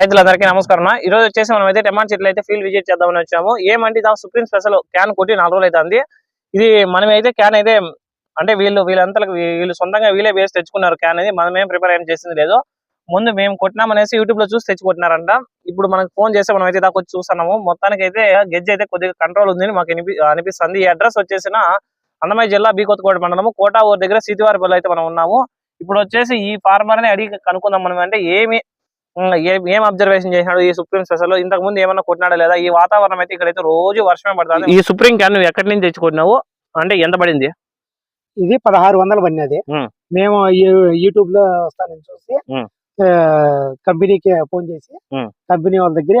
రైతులందరికీ నమస్కారం ఈ రోజు వచ్చేసి మనం అయితే టమాటా చెట్లు అయితే ఫీల్డ్ విజిట్ చేద్దామని వచ్చాము. ఏమంటే దాని సుప్రీం స్పెషల్ క్యాన్ కొట్టి నాలుగు రోజులు అవుతుంది ఇది మనం అయితే క్యాన్ అయితే అంటే వీళ్ళు వీళ్ళంతా వీళ్ళు సొంతంగా వీళ్ళే వేసి తెచ్చుకున్నారు క్యాన్ అనేది. మనం ఏం ప్రిపేర్ ఏం చేసింది లేదు. ముందు మేము కొట్టినామనేసి యూట్యూబ్లో చూసి తెచ్చుకుంటున్నారంట ఇప్పుడు మనకు ఫోన్ చేస్తే మనం అయితే దాకా వచ్చి చూస్తున్నాము. మొత్తానికి అయితే గెజ్ అయితే కొద్దిగా కంట్రోల్ ఉంది మాకు అనిపి- అనిపిస్తుంది. ఈ అడ్రస్ వచ్చేసిన అన్నమయ్య జిల్లా బీ మండలము. కోటా ఊరు దగ్గర సీతివారిపల్లి అయితే మనం ఉన్నాము. ఇప్పుడు వచ్చేసి ఈ ఫార్మర్ని అడిగి కనుక్కుందాం మనం అంటే ఏమి ఏ- ఏం అబ్జర్వేషన్ చేసినాడు? ఈ సుప్రీం స్పెషల్ ఇంతకు ముందు ఏమన్నా కొట్టినాడా లేదా? ఈ వాతావరణం అయితే ఇక్కడైతే రోజు వర్షమే పడుతుంది. ఈ సుప్రీం క్యాన్ నువ్వు ఎక్కడి నుంచి తెచ్చుకున్నావు అంటే ఎంత పడింది? ఇది పదహారు వందలు పడినది. మేము యూట్యూబ్లో వస్తానని చూసి కంపెనీకి ఫోన్ చేసి. కంపెనీ వాళ్ళ దగ్గర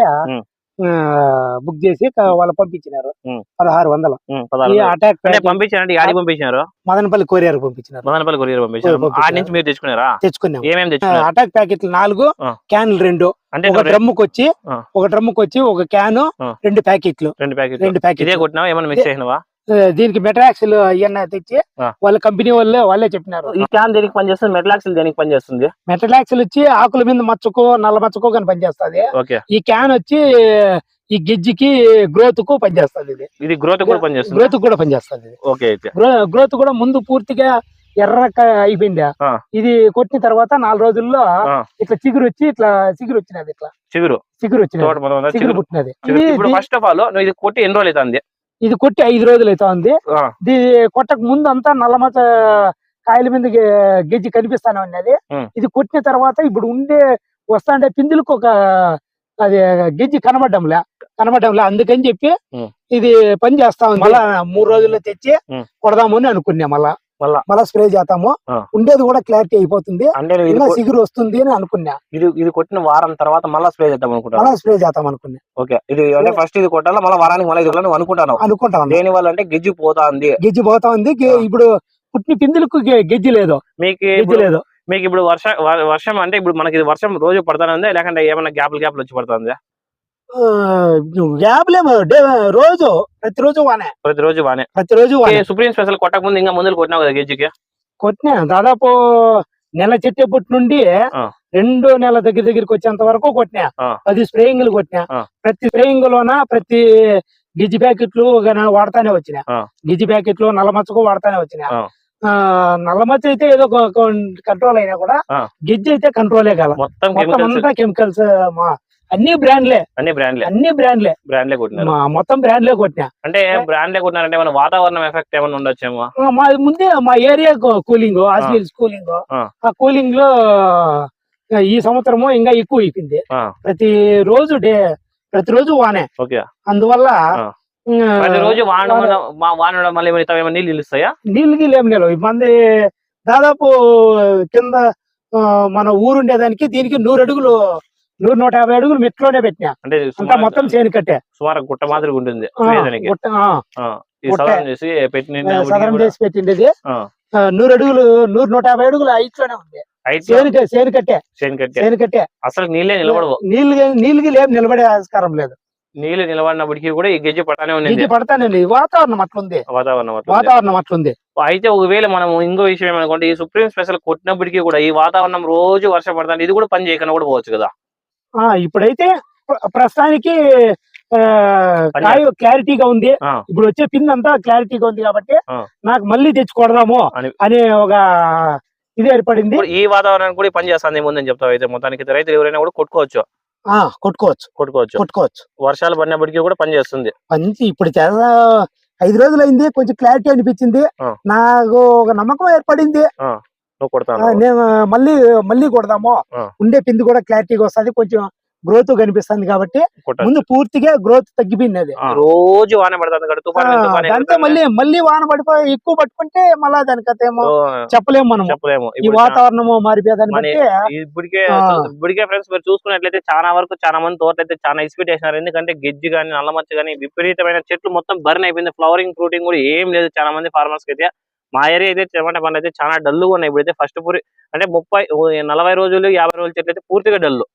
బుక్ చేసి వాళ్ళు పంపించినారు. పదహారు వందలు. అటాక్ ప్యాకెట్ యాడికి పంపించినారు? మదనపల్లి కొరియర్ పంపించినారు. మదనపల్లి కొరియర్ పంపించారు. పంపించారు. ఆ నుంచి మీరు తెచ్చుకున్నారా? తెచ్చుకున్నాం. ఏమేమి అటాక్ ప్యాకెట్లు నాలుగు. క్యాన్లు రెండు. అంటే ఒక డ్రమ్ముకి వచ్చి. ఒక డ్రమ్ముకి వచ్చి ఒక క్యాను. రెండు ప్యాకెట్లు రెండు ప్యాకెట్ రెండు ఇదే ప్యాకెట్లు కొట్టినావా? ఏమన్నా మిక్స్ ఆ, దీనికి మెట్రాక్సిల్ ఇవన్నీ తెచ్చి. వాళ్ళ కంపెనీ వాళ్ళే వాళ్ళే చెప్పినారు. ఈ క్యాన్ దేనికి పనిచేస్తుంది? మెటలాక్సిల్ దేనికి పనిచేస్తుంది? మెట్రలాక్సిల్ వచ్చి ఆకుల మీద మచ్చకో నల్ల మచ్చకో కానీ పనిచేస్తుంది. ఈ క్యాన్ వచ్చి ఈ గిజ్జికి గ్రోత్కు పనిచేస్తుంది ఇది. ఇది గ్రోత్ కూడా పనిచేస్తుంది? గ్రోత్ కూడా పనిచేస్తుంది. ఓకే గ్రోత్ కూడా ముందు పూర్తిగా ఎర్రక అయిపోయింది. ఇది కొట్టిన తర్వాత నాలుగు రోజుల్లో. ఇట్లా చిగురు వచ్చి ఇట్లా చిగురు వచ్చినది ఇట్లా. చిగురు. చిగురు వచ్చినది. చిగురు పుట్టినది. ఫస్ట్ ఆఫ్ ఆల్ ఇది కొట్టి ఎన్ని రోజులు అవుతుంది? ఇది కొట్టి ఐదు రోజులు అవుతా ఉంది. ఇది కొట్టక ముందు అంతా నల్లమచ్చ కాయల మీద గెజ్జి కనిపిస్తానే ఉన్నది. ఇది కొట్టిన తర్వాత ఇప్పుడు ఉండే వస్తాండే పిందులకు ఒక అది గెజ్జి కనబడ్డంలే కనబడ్డంలే అందుకని చెప్పి. ఇది పని చేస్తా ఉంది మళ్ళా మూడు రోజుల్లో తెచ్చి. కొడదామని అనుకున్నా మళ్ళా మళ్ళా? స్ప్రే చేస్తాము. ఉండేది కూడా క్లారిటీ అయిపోతుంది. సిగురు వస్తుంది అని అనుకున్నా. ఇది ఇది కొట్టిన వారం తర్వాత మళ్ళీ స్ప్రే చేద్దాం అనుకుంటాను మళ్ళా స్ప్రే చేద్దాం అనుకున్నా. ఓకే. ఇది అంటే ఫస్ట్ ఇది కొట్టాలా? మళ్ళీ వారానికి మళ్ళీ ఇది అనుకుంటాను. అనుకుంటా ఉన్నా. దేని వల్ల అంటే గిజ్జి పోతాంది. గెజ్జి పోతా ఉంది గె- ఆ. ఇప్పుడు పుట్టిన పిందులకు గెజ్జి లేదు. మీకు గెజ్జి లేదు. మీకు ఇప్పుడు వర్ష వర్షం అంటే ఇప్పుడు మనకి ఇది వర్షం రోజు పడతానందే? లేకుంటే ఏమైనా గ్యాప్లు గ్యాప్లు వచ్చి పడుతుంది? గ్యాప్లేమో రోజు ప్రతిరోజు వానే. ప్రతిరోజు బానే ప్రతిరోజు వానే. సుప్రీం స్పెషల్ కొట్టక ముందు ఇంకా ముందులు కొట్టినావు కదా గెజ్జికి కొట్టినా? దాదాపు నెల చెట్టేపటి నుండి. రెండు నెల దగ్గర దగ్గరికి వచ్చేంత వరకు కొట్టినా. పది స్ప్రేయింగ్లు కొట్టినా. ప్రతి స్ప్రేయింగ్ లోన ప్రతి గిజ్జి ప్యాకెట్లు వాడతానే వచ్చిన. ఆ. గిజ్జి ప్యాకెట్లు నల్లమచ్చకు వాడతానే వచ్చిన. నల్లమచ్చ అయితే ఏదో కంట్రోల్ అయినా కూడా. గిజ్జి అయితే కంట్రోలే కాల మొత్తం అంతా కెమికల్స్ అన్ని బ్రాండ్లే. అన్ని బ్రాండ్లే. అన్ని బ్రాండ్లే. బ్రాండ్లే కొట్టినారు. మా- మొత్తం బ్రాండ్లే కొట్టినా. అంటే బ్రాండ్లే కొట్టినారంటే ఏమైనా వాతావరణం ఎఫెక్ట్ ఏమైనా ఉండొచ్చేమో? మా ముందే మా ఏరియా కూలింగ్ హాస్పిటల్స్ కూలింగ్. ఆ. కూలింగ్లో ఈ సంవత్సరము ఇంకా ఎక్కువ అయిపోయింది. ప్రతి రోజు డే ప్రతిరోజు వానే. ఓకే. అందువల్ల ప్రతిరోజు వాన మళ్ళీ ఏమైనా నీళ్ళు నిలుస్తాయా? నీళ్ళు గీళ్ళు లేవు. మంది దాదాపు కింద మన ఊరుండేదానికి దీనికి నూరు అడుగులు నూరు నూట యాభై అడుగులు మెట్లోనే పెట్టినా. అంటే అంతా మొత్తం చేను కట్టే. సుమారు గుట్ట మాదిరిగా ఉంటుంది. సదరం చేసి పెట్టిన సదరం చేసి పెట్టిండేది. నూరు అడుగులు నూరు నూట యాభై అడుగులు హైట్లోనే ఉంది చేను కట్టే. చేను కట్టే. అసలు నీళ్ళే నిలబడవు. నీళ్ళు నీళ్ళకి లేం నిలబడే ఆస్కారం లేదు. నీళ్ళు నిలబడినప్పటికీ కూడా ఈ గెజ్జి ఇది ఉంది పడతానండి వాతావరణం అట్లుంది. వాతావరణం. వాతావరణం అట్లుంది. అయితే ఒకవేళ మనం ఇంకో విషయం ఏమనుకుంటే ఈ సుప్రీం స్పెషల్ కొట్టినప్పటికీ కూడా ఈ వాతావరణం రోజు వర్షం పడుతుంది ఇది కూడా పని చేయకుండా కూడా పోవచ్చు కదా. ఇప్పుడైతే ప్ర- ప్రస్తుతానికి పని కాయ క్లారిటీగా ఉంది. ఇప్పుడు వచ్చే పిన్ అంతా క్లారిటీగా ఉంది కాబట్టి. నాకు మళ్ళీ తెచ్చి కొడదాము అని- ఒక ఇది ఏర్పడింది. ఈ వాతావరణానికి కూడా ఈ పని చేస్తుంది ముందని చెప్తావు. అయితే మొత్తానికి రైతులు ఎవరైనా కూడా కొట్టుకోవచ్చు. ఆ కొట్టుకోవచ్చు. కొట్టుకోవచ్చు. కొట్టుకోవచ్చు. వర్షాలు పడినప్పటికీ కూడా పని చేస్తుంది. మంచి ఇప్పుడు చాలా ఐదు రోజులు అయింది కొంచెం క్లారిటీ అనిపించింది. నాకు ఒక నమ్మకం ఏర్పడింది. నువ్వు కొడతాను. నేను మళ్ళీ మళ్ళీ కొడదాము. ఉండే పిండి కూడా క్లారిటీగా వస్తుంది కొంచెం గ్రోత్ కనిపిస్తుంది కాబట్టి ముందు పూర్తిగా గ్రోత్ తగ్గిపోయింది అది. రోజు వాన పడుతుంది. మళ్ళీ మళ్ళీ వాన పడిపోయి ఎక్కువ పట్టుకుంటే మళ్ళా దానికతేమో ఓ, చెప్పలేము మనం చెప్పలేము. ఈ ఇప్పుడు వాతావరణము మారిపోయేదాన్ని బట్టి ఇప్పటికే. ఇప్పటికే ఫ్రెండ్స్ మీరు చూసుకున్నట్లయితే చాలా వరకు చాలా మంది తోట అయితే చాలా ఎక్స్పెక్ట్ చేసినారు. ఎందుకంటే గెజ్జి కానీ నల్లమచ్చ కానీ విపరీతమైన చెట్లు మొత్తం బర్న్ అయిపోయింది. ఫ్లవరింగ్ ఫ్రూటింగ్ కూడా ఏం లేదు చాలా మంది ఫార్మర్స్కి అయితే. మా ఏరియా అయితే టమాటా పండ్లు అయితే చాలా డల్లుగా ఉన్నాయి. ఇప్పుడైతే ఫస్ట్ పూరి అంటే ముప్పై నలభై రోజులు యాభై రోజుల చెట్లు అయితే పూర్తిగా డల్లు.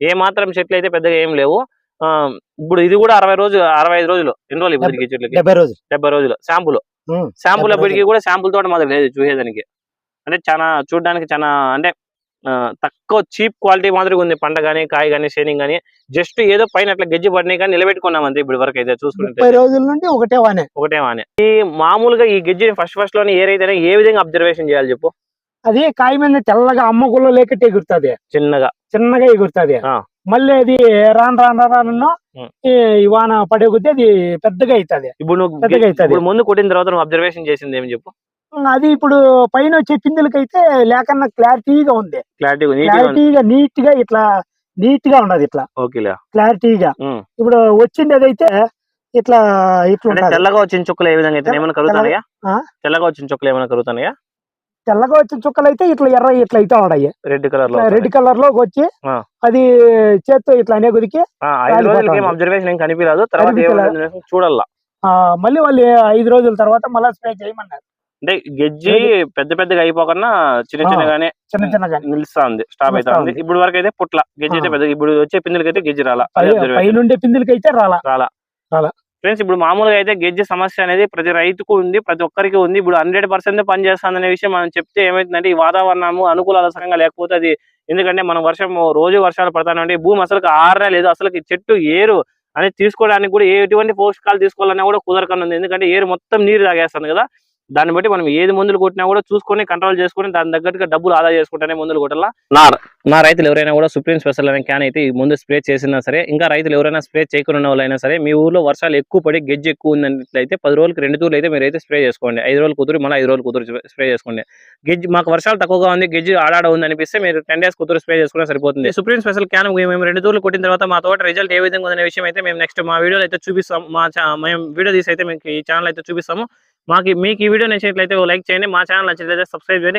ఏ మాత్రం చెట్లు అయితే పెద్దగా ఏం లేవు. ఇప్పుడు ఇది కూడా అరవై రోజులు అరవై ఐదు రోజులు. ఎన్ని రోజులు ఇప్పుడు ఈ చెట్లకి? డెబ్బై రోజులు. డెబ్బై రోజులు. శాంపుల్. శాంపుల్ డెబ్బై అప్పటికి కూడా శాంపుల్ తోట మాదిరి లేదు చూసేదానికి. అంటే చాలా చూడడానికి చాలా అంటే తక్కువ చీప్ క్వాలిటీ మాదిరిగా ఉంది పంట గానీ కాయ గానీ షేనింగ్ గానీ. జస్ట్ ఏదో పైన అట్లా గెజ్జి పడినాయి కానీ నిలబెట్టుకున్నాం అంతే ఇప్పుడు వరకు అయితే చూసుకుంటే. ముప్పై రోజుల నుండి ఒకటే వానే. ఒకటే వానే. ఈ మామూలుగా ఈ గెజ్జిని ఫస్ట్ ఫస్ట్లోనే ఏ రైతైనా ఏ విధంగా అబ్జర్వేషన్ చేయాలి చెప్పు? అది కాయ మీద తెల్లగా అమ్మకుల్లో లేకట్టే ఎగురుతుంది. చిన్నగా. చిన్నగా ఎగురుతుంది. మళ్ళీ అది రాను రాను రాను. ఈ వాన పడే కొద్దీ అది పెద్దగా అవుతుంది. ఇప్పుడు నువ్వు పెద్దగా అవుతుంది. ఇప్పుడు ముందు కొట్టిన తర్వాత నువ్వు అబ్జర్వేషన్ చేసింది ఏమి చెప్పు? అది ఇప్పుడు పైన వచ్చే పిందులకైతే లేకన్నా క్లారిటీగా ఉంది. క్లారిటీగా నీట్గా ఇట్లా నీట్గా ఉండదు ఇట్లా. ఓకేలే. క్లారిటీగా. ఇప్పుడు వచ్చిండేది అయితే ఇట్లా ఇట్లా. తెల్లగా వచ్చిన చుక్కలు ఏ విధంగా అయితే ఏమైనా కరుగుతున్నాయా? ఆ? తెల్లగా వచ్చిన చుక్కలు ఏమైనా కరుగుతున్నాయా? తెల్లగా వచ్చిన చుక్కలు అయితే ఇట్లా ఎర్ర ఇట్లా అయితే ఉన్నాయి రెడ్ కలర్లో రెడ్ కలర్లోకి వచ్చి. అది చేత్తో ఇట్లా అనే ఉంది. అబ్జర్వేషన్ కనిపించదు తర్వాత చూడాల మళ్ళీ వాళ్ళు ఐదు రోజుల తర్వాత మళ్ళీ స్ప్రే చేయమన్నారు. అంటే గెజ్జి పెద్ద పెద్దగా అయిపోకుండా చిన్న. చిన్నగానే చిన్న చిన్నగా నిలుస్తా ఉంది స్టాప్ అయితే ఉంది ఉంది. ఇప్పుడు వరకు అయితే పుట్ల. గెజ్జి అయితే. పెద్ద ఇప్పుడు వచ్చే పిందులకైతే గెజ్జి రాలా. పైనుండే పిందులకైతే రాలా. రాలా. రాలా. ఫ్రెండ్స్ ఇప్పుడు మామూలుగా అయితే గెజ్జి సమస్య అనేది ప్రతి రైతుకు ఉంది ప్రతి ఒక్కరికి ఉంది. ఇప్పుడు హండ్రెడ్ పర్సెంట్ పనిచేస్తుందనే విషయం మనం చెప్తే ఏమైతుందంటే ఈ వాతావరణము అనుకూలంగా లేకపోతే అది ఎందుకంటే మనం వర్షం రోజు వర్షాలు పడతానంటే భూమి అసలు ఆరనే లేదు అసలు చెట్టు ఏరు అనేది తీసుకోవడానికి కూడా ఎటువంటి పోషకాలు తీసుకోవాలన్నా కూడా కుదరకుండా ఉంది ఎందుకంటే ఏరు మొత్తం నీరు తాగేస్తుంది కదా. దాన్ని బట్టి మనం ఏది మందులు కొట్టినా కూడా చూసుకొని కంట్రోల్ చేసుకొని దాని తగ్గట్టుగా డబ్బులు ఆదా చేసుకుంటేనే మందులు కొట్టాలా? నార్ నా రైతులు ఎవరైనా కూడా సుప్రీం స్పెషల్ అనే క్యాన్ అయితే ఈ ముందు స్ప్రే చేసినా సరే ఇంకా రైతులు ఎవరైనా స్ప్రే చేయకుండా వాళ్ళైనా సరే మీ ఊర్లో వర్షాలు ఎక్కువ పడి గెజ్జి ఎక్కువ ఉన్నట్లయితే పది రోజులకి రెండు తూర్లు అయితే మీరు అయితే స్ప్రే చేసుకోండి. ఐదు రోజులు కుదురు మళ్ళీ ఐదు రోజులు కుదురు స్ప్రే చేసుకోండి. గెజ్జి మాకు వర్షాలు తక్కువగా ఉంది గెజ్జి ఆడాడ ఉంది అనిపిస్తే మీరు టెన్ డేస్ కుదురు స్ప్రే చేసుకున్నా సరిపోతుంది. సుప్రీం స్పెషల్ క్యాన్ మేము రెండు తూర్లు కొట్టిన తర్వాత మా తోట రిజల్ట్ ఏ విధంగా ఉందనే విషయం అయితే మేము నెక్స్ట్ మా వీడియోలో అయితే చూపిస్తాం. మా మేము వీడియో తీసి అయితే మీకు ఈ ఛానల్ అయితే చూపిస్తాము. మాకు మీకు ఈ వీడియో నచ్చినట్లయితే లైక్ చేయండి. మా ఛానల్ నచ్చినట్లయితే సబ్స్క్రైబ్ చేయండి.